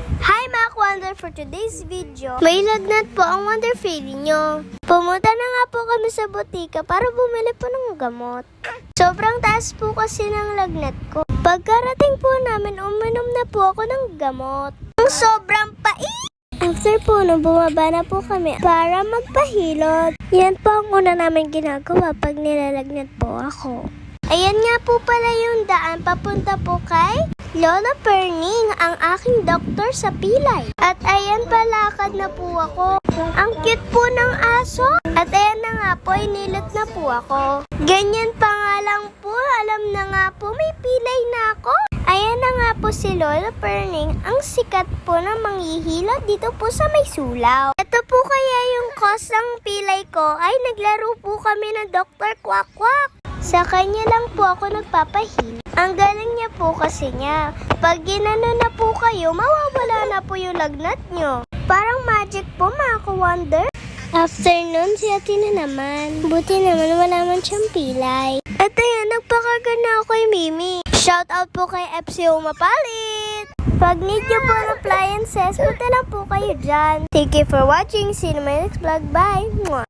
Hi mga Wonder! For today's video, may lagnat po ang Wonder Feeling nyo. Pumunta na nga po kami sa butika para bumili po ng gamot. Sobrang taas po kasi ng lagnat ko. Pagkarating po namin, uminom na po ako ng gamot. Ang sobrang pait! After po, nung bumaba na po kami para magpahilot. Yan po ang una namin ginagawa pag nilalagnat po ako. Ayan nga po pala yung daan papunta po kay Lola Perning, ang aking doktor sa pilay. At ayan palakad na po ako. Ang cute po ng aso. At ayan na nga po, inilot na po ako. Ganyan pa nga lang po, alam na nga po, may pilay na ako. Ayan na nga po si Lola Perning, ang sikat po na manghihilot dito po sa may sulaw. Ito po kaya yung cause ng pilay ko ay naglaro po kami ng Dr. Quack Quack. Sa kanya lang po ako nagpapahil. Ang galing niya po kasi niya. Pag ginano na po kayo, mawawala na po yung lagnat nyo. Parang magic po mga ka-wonder. Afternoon, si ate na naman. Buti naman wala man siyang pilay. At ayan, nagpakaganda ako kay Mimi. Shout out po kay FCO Mapalit! Pag need nyo po ng appliances, punta lang po kayo dyan. Thank you for watching. See you in my next vlog. Bye!